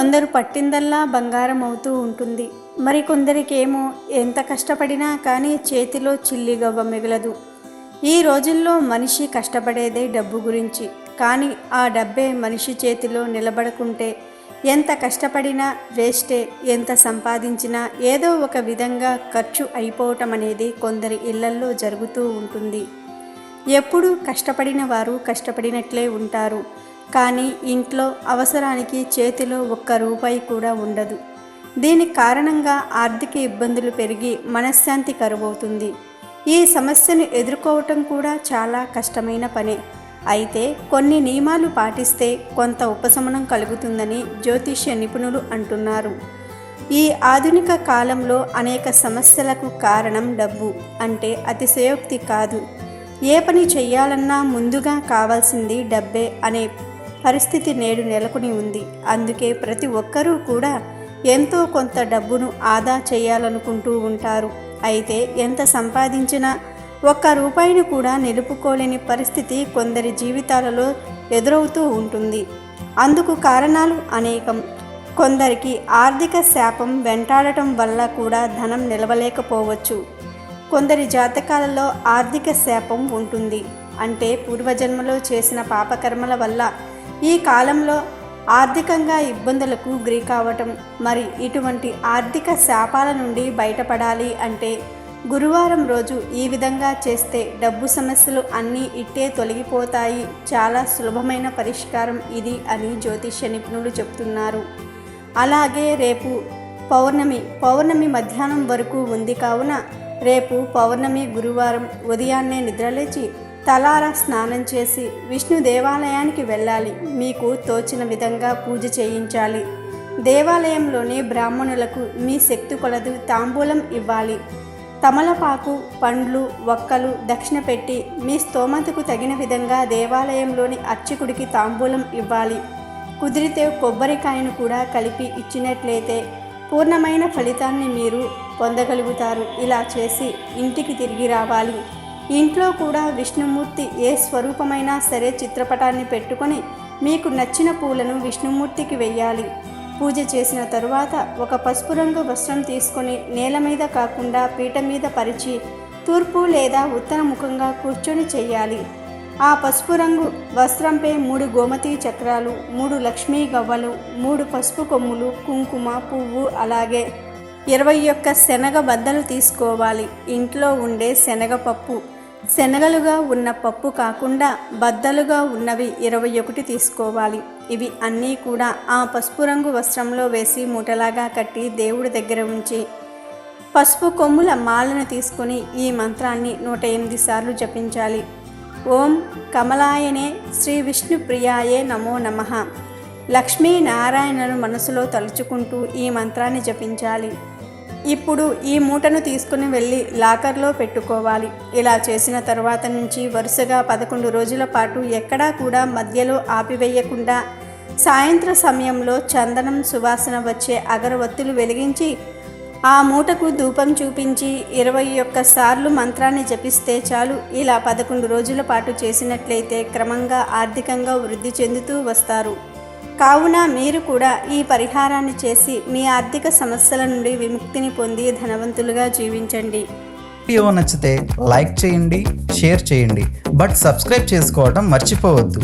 కొందరు పట్టిందల్లా బంగారం అవుతూ ఉంటుంది. మరి కొందరికేమో ఎంత కష్టపడినా కానీ చేతిలో చిల్లి గవ్వ మిగలదు. ఈ రోజుల్లో మనిషి కష్టపడేదే డబ్బు గురించి. కానీ ఆ డబ్బే మనిషి చేతిలో నిలబడకుంటే ఎంత కష్టపడినా వేస్టే ఎంత సంపాదించినా ఏదో ఒక విధంగా ఖర్చు అయిపోవటం అనేది కొందరి ఇళ్ళల్లో జరుగుతూ ఉంటుంది. ఎప్పుడూ కష్టపడిన వారు కష్టపడినట్లే ఉంటారు. కానీ ఇంట్లో అవసరానికి చేతిలో ఒక్క రూపాయి కూడా ఉండదు. దీని కారణంగా ఆర్థిక ఇబ్బందులు పెరిగి మనశ్శాంతి కరువవుతుంది. ఈ సమస్యను ఎదుర్కోవటం కూడా చాలా కష్టమైన పనే. అయితే కొన్ని నియమాలు పాటిస్తే కొంత ఉపశమనం కలుగుతుందని జ్యోతిష్య నిపుణులు అంటున్నారు. ఈ ఆధునిక కాలంలో అనేక సమస్యలకు కారణం డబ్బు అంటే అతిశయోక్తి కాదు. ఏ పని చేయాలన్నా ముందుగా కావాల్సింది డబ్బే అనే పరిస్థితి నేడు నెలకొని ఉంది. అందుకే ప్రతి ఒక్కరూ కూడా ఎంతో కొంత డబ్బును ఆదా చేయాలనుకుంటూ ఉంటారు. అయితే ఎంత సంపాదించినా ఒక్క రూపాయిని కూడా నిలుపుకోలేని పరిస్థితి కొందరి జీవితాలలో ఎదురవుతూ ఉంటుంది. అందుకు కారణాలు అనేకం. కొందరికి ఆర్థిక శాపం వెంటాడటం వల్ల కూడా ధనం నిలవలేకపోవచ్చు. కొందరి జాతకాలలో ఆర్థిక శాపం ఉంటుంది. అంటే పూర్వజన్మలో చేసిన పాపకర్మల వల్ల ఈ కాలంలో ఆర్థికంగా ఇబ్బందులకు గురి కావటం మరి ఇటువంటి ఆర్థిక శాపాల నుండి బయటపడాలి అంటే గురువారం రోజు ఈ విధంగా చేస్తే డబ్బు సమస్యలు అన్నీ ఇట్టే తొలగిపోతాయి. చాలా సులభమైన పరిష్కారం ఇది అని జ్యోతిష్య నిపుణులు చెప్తున్నారు. అలాగే రేపు పౌర్ణమి పౌర్ణమి మధ్యాహ్నం వరకు ఉంది కావున రేపు పౌర్ణమి గురువారం ఉదయాన్నే నిద్రలేచి తలారా స్నానం చేసి విష్ణు దేవాలయానికి వెళ్ళాలి. మీకు తోచిన విధంగా పూజ చేయించాలి. దేవాలయంలోని బ్రాహ్మణులకు మీ శక్తి కొలదు తాంబూలం ఇవ్వాలి. తమలపాకు పండ్లు ఒక్కలు దక్షిణ పెట్టి మీ స్తోమతకు తగిన విధంగా దేవాలయంలోని అర్చకుడికి తాంబూలం ఇవ్వాలి. కుదిరితే కొబ్బరికాయను కూడా కలిపి ఇచ్చినట్లయితే పూర్ణమైన ఫలితాన్ని మీరు పొందగలుగుతారు. ఇలా చేసి ఇంటికి తిరిగి రావాలి. ఇంట్లో కూడా విష్ణుమూర్తి ఏ స్వరూపమైనా సరే చిత్రపటాన్ని పెట్టుకొని మీకు నచ్చిన పూలను విష్ణుమూర్తికి వెయ్యాలి. పూజ చేసిన తరువాత ఒక పసుపు రంగు వస్త్రం తీసుకొని నేల మీద కాకుండా పీట మీద పరిచి తూర్పు లేదా ఉత్తర ముఖంగా కూర్చొని చేయాలి ఆ పసుపు రంగు వస్త్రంపై మూడు గోమతి చక్రాలు మూడు లక్ష్మీ గవ్వలు మూడు పసుపు కొమ్ములు కుంకుమ పువ్వు అలాగే ఇరవై ఒక్క శనగ బద్దలు తీసుకోవాలి. ఇంట్లో ఉండే శనగపప్పు శనగలుగా ఉన్న పప్పు కాకుండా బద్దలుగా ఉన్నవి ఇరవై ఒకటి తీసుకోవాలి. ఇవి అన్నీ కూడా ఆ పసుపు రంగు వస్త్రంలో వేసి మూటలాగా కట్టి దేవుడి దగ్గర ఉంచి పసుపు కొమ్ముల మాలను తీసుకొని ఈ మంత్రాన్ని నూట ఎనిమిది సార్లు జపించాలి. ఓం కమలాయనే శ్రీ విష్ణు ప్రియాయే నమో నమ. లక్ష్మీనారాయణను మనసులో తలుచుకుంటూ ఈ మంత్రాన్ని జపించాలి. ఇప్పుడు ఈ మూటను తీసుకుని వెళ్ళి లాకర్లో పెట్టుకోవాలి. ఇలా చేసిన తర్వాత నుంచి వరుసగా పదకొండు రోజుల పాటు ఎక్కడా కూడా మధ్యలో ఆపివేయకుండా సాయంత్ర సమయంలో చందనం సువాసన వచ్చే అగరవత్తులు వెలిగించి ఆ మూటకు ధూపం చూపించి ఇరవై ఒక్క సార్లు మంత్రాన్ని జపిస్తే చాలు. ఇలా పదకొండు రోజుల పాటు చేసినట్లయితే క్రమంగా ఆర్థికంగా వృద్ధి చెందుతూ వస్తారు. కావున మీరు కూడా ఈ పరిహారాన్ని చేసి మీ ఆర్థిక సమస్యల నుండి విముక్తిని పొంది ధనవంతులుగా జీవించండి. వీడియో నచ్చితే లైక్ చేయండి షేర్ చేయండి బట్ సబ్స్క్రైబ్ చేసుకోవడం మర్చిపోవద్దు.